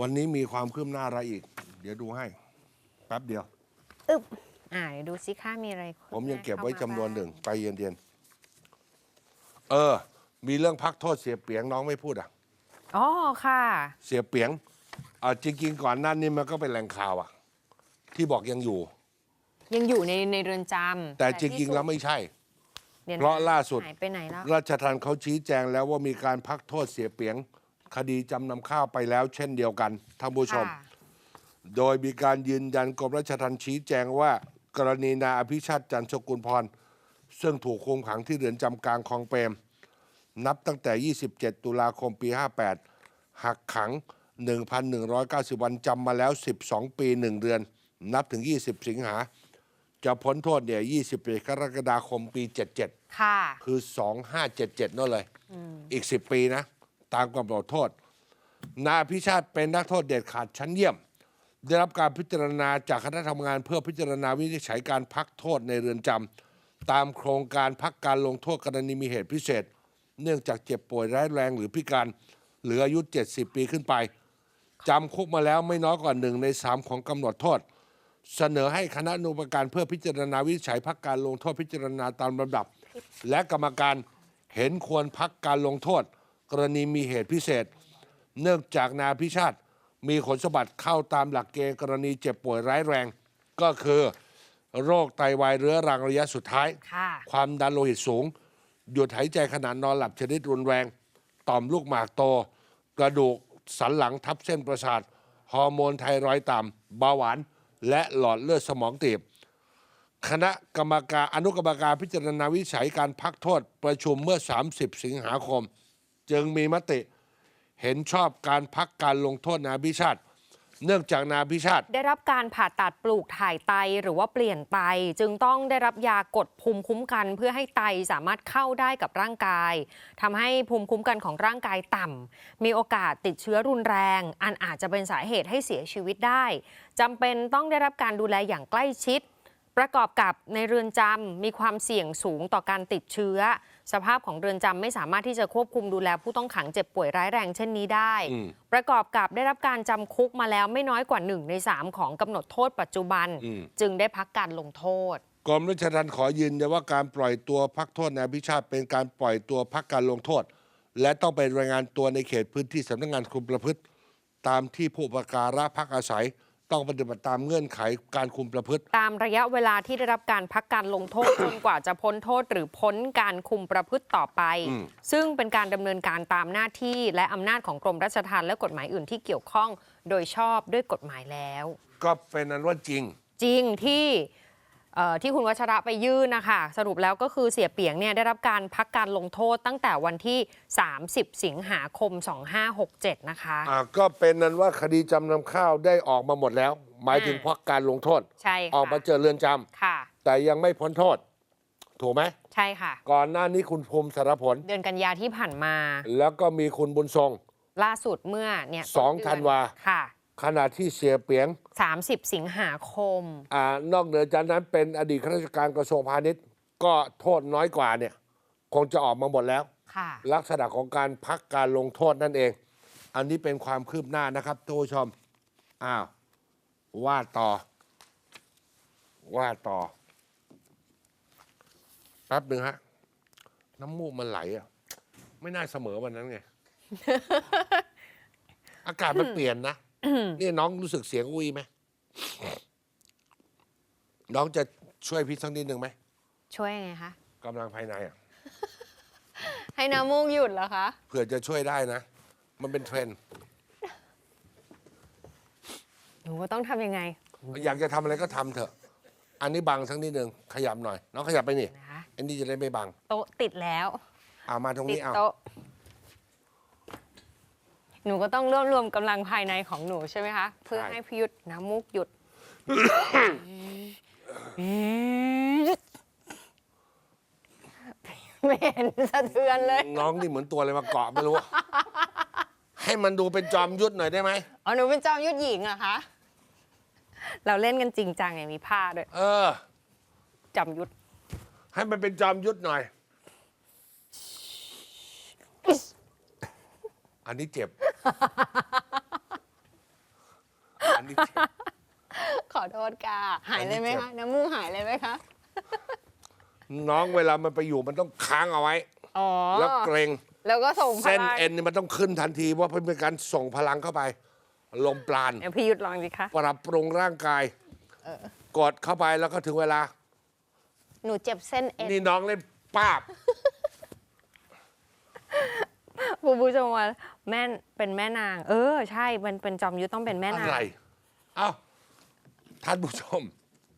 วันนี้มีความคืบหน้าอะไรอีก เดี๋ยวดูให้ แป๊บเดียว อึบอ่าเดี๋ยวดูซิค่ามีอะไรผมยังเก็บไว้ข้าจำมานวนบ้างหนึ่งไปเย็นๆเออ มีเรื่องพักโทษเสียเปียงน้องไม่พูดอะ อ๋อค่ะ เสียเปียงอ่าจริงๆก่อนหน้านี้มันก็เป็นแหล่งข่าวอะ ที่บอกยังอยู่ ยังอยู่ในในเรือนจำแต่จริงๆแล้วไม่ใช่ ดี๋ยวนเพราะล่าสุด หายไปไหนแล้ว ราชทัณฑ์เขาชี้แจงแล้วว่ามีการพักโทษเสียเปียง คดีจำนำข้าวไปแล้ว เช่นเดียวกันท่านผู้ชมค่ะโดยมีการยืนยันกรมราชทัณฑ์ชี้แจงว่า กรณีนายอภิชาติจันทร์สกุลพร ซึ่งถูกคุมขังที่เรือนจำกลางคลองเปรม นับตั้งแต่ 27 ตุลาคมปี 58 หักขัง 1,190 วันจำมาแล้ว 12 ปี 1 เดือน นับถึง 20 สิงหาจะพ้นโทษเนี่ย21กรกฎาคมปี 77 ค่ะ คือ 2577 นั่นเลย อีก 10 ปีนะ ตามกำหนดโทษ นายอภิชาติเป็นนักโทษเด็ดขาดชั้นเยี่ยม ได้รับการพิจารณาจากคณะทำงานเพื่อพิจารณาวินิจฉัยการพักโทษในเรือนจำตามโครงการพักการลงโทษกรณีมีเหตุพิเศษ เนื่องจากเจ็บป่วยร้ายแรงหรือพิการหลืออายุ 70 ปีขึ้นไปจำคุกมาแล้วไม่น้อยกว่าหนึ่งในสามของกำหนดโทษ เสนอให้คณะอนุกรรมการเพื่อพิจารณาวินิจฉัยพักการลงโทษพิจารณาตามลำดับ และกรรมการเห็นควรพักการลงโทษ กรณีมีเหตุพิเศษ เนื่องจากนายพิชาติ มีขนสมบัติเข้าตามหลักเกณฑ์กรณีเจ็บป่วยร้ายแรง ก็คือโรคไตวายเรื้อรังระยะสุดท้ายค่ะความดันโลหิตสูง หยุดหายใจขณะนอนหลับชนิดรุนแรง ต่อมลูกหมากโต กระดูกสันหลังทับเส้นประสาท ฮอร์โมนไทรอยด์ต่ำเบาหวาน และหลอดเลือดสมองตีบ คณะกรรมการอนุกรรมการพิจารณาวิจัยการพักโทษประชุมเมื่อ 30 สิงหาคม จึงมีมติเห็นชอบการพักการลงโทษนายพิชาติ เนื่องจากนายพิชาติ ได้รับการผ่าตัดปลูกถ่ายไตหรือว่าเปลี่ยนไต จึงต้องได้รับยากดภูมิคุ้มกัน เพื่อให้ไตสามารถเข้าได้กับร่างกายทำให้ภูมิคุ้มกันของร่างกายต่ำมีโอกาสติดเชื้อรุนแรง อันอาจจะเป็นสาเหตุให้เสียชีวิตได้จำเป็นต้องได้รับการดูแลอย่างใกล้ชิด ประกอบกับในเรือนจำมีความเสี่ยงสูงต่อการติดเชื้อ สภาพของเรือนจำไม่สามารถที่จะควบคุมดูแลผู้ต้องขังเจ็บป่วยร้ายแรงเช่นนี้ได้อืมประกอบกับได้รับการจำคุกมาแล้วไม่น้อยกว่า1ใน3ของกำหนดโทษปัจจุบันอืมจึงได้พักการลงโทษกรมราชทัณฑ์ขอยืนยันว่าการปล่อยตัวพักโทษนายพิชาติเป็นการปล่อยตัวพักการลงโทษ และต้องไปรายงานตัวในเขตพื้นที่สำนักงานคุมประพฤติ ตามที่ผู้ประการะพักอาศัย ต้องปฏิบัติตามเงื่อนไขการคุมประพฤติ ตามระยะเวลาที่ได้รับการพักการลงโทษ จนกว่าจะพ้นโทษหรือพ้นการคุมประพฤติต่อไป อืม ซึ่งเป็นการดำเนินการตามหน้าที่และอำนาจของกรมราชทัณฑ์และกฎหมายอื่นที่เกี่ยวข้อง โดยชอบด้วยกฎหมายแล้ว ก็เป็นนั้นว่าจริง จริงที่เอ่อ ที่คุณวัชระไปยื่นนะคะสรุปแล้วก็คือเสียเปียงเนี่ยได้รับการพักการลงโทษตั้งแต่วันที่ 30 สิงหาคม 2567 นะคะอ่าก็เป็นนั้นว่าคดีจำนำข้าวได้ออกมาหมดแล้ว หมายถึงอ่าพักการลงโทษใช่ค่ะออกมาเจอเรือนจำค่ะ แต่ยังไม่พ้นโทษ ถูกไหมใช่ค่ะ ก่อนหน้านี้คุณภูมิสารผล เดือนกันยาที่ผ่านมา แล้วก็มีคุณบุญทรง ล่าสุดเมื่อเนี่ยสองต้เดืธันวาค่ะ ขณะที่เสียเปียง 30 สิงหาคม อ่านอกเหนือจากนั้นเป็นอดีตข้าราชการกระทรวงพาณิชย์ ก็โทษน้อยกว่าเนี่ย คงจะออกมาหมดแล้ว ค่ะ ลักษณะของการพักการลงโทษนั่นเอง อันนี้เป็นความคืบหน้านะครับท่านผู้ชม อ้าว ว่าต่อ ว่าต่อ แป๊บหนึ่งฮะ น้ำมูกมันไหลอะ ไม่น่าเสมอวันนั้นไง อากาศมันเปลี่ยนนะ นี่น้องรู้สึกเสียงอุ้ยไหมน้องจะช่วยพี่สักนิดหนึ่งไหมช่วยไงคะกำลังภายในอะให้น้ำมูกหยุดเหรอคะเผื่อจะช่วยได้นะ มันเป็นเทรนด์หนูก็ต้องทำยังไงอยากจะทำอะไรก็ทำเถอะ อันนี้บังสักนิดหนึ่งขยับหน่อย น้องขยับไปนี่นะคะอันนี้จะได้ไม่บังโต๊ะติดแล้วเอามาตรงติดนี้เอา โต๊ะ หนูก็ต้องรวบรวมกำลังภายในของหนูใช่ไหมคะ เพื่อให้พิยุทธน้ำมูกหยุด ไม่เห็นสะเทือนเลย น้องนี่เหมือนตัวอะไรมาเกาะไม่รู้ ให้มันดูเป็นจอมยุทธหน่อยได้ไหมอ๋อ หนูเป็นจอมยุทธหญิงเหรอะคะ เราเล่นกันจริงจังไงมีผ้าด้วย เออ จอมยุทธ ให้มันเป็นจอมยุทธหน่อย อันนี้เจ็บ นี่ขอโทษค่ะ หายเลยไหมคะน้ำมูกหายเลยไหมคะ น้องเวลามันไปอยู่มันต้องค้างเอาไว้ อ๋อ แล้วเกรงแล้วก็ส่งพเส้นลังเอ็นนี่มันต้องขึ้นทันทีเพราะเป็นการส่งพลังเข้าไป ลมปราณเดี๋ยวพี่ยุทธลองสิคะ ปรับปรุงร่างกายกดเข้าไปแล้วก็ถึงเวลา หนูเจ็บเส้นเอ็นนี่น้องเล่นป้าบ คุณผู้ชมว่า แม่เป็นแม่นาง เออ ใช่มันเป็นจอมยุทธต้องเป็นแม่นาง อะไร เอ้าท่านผู้ชม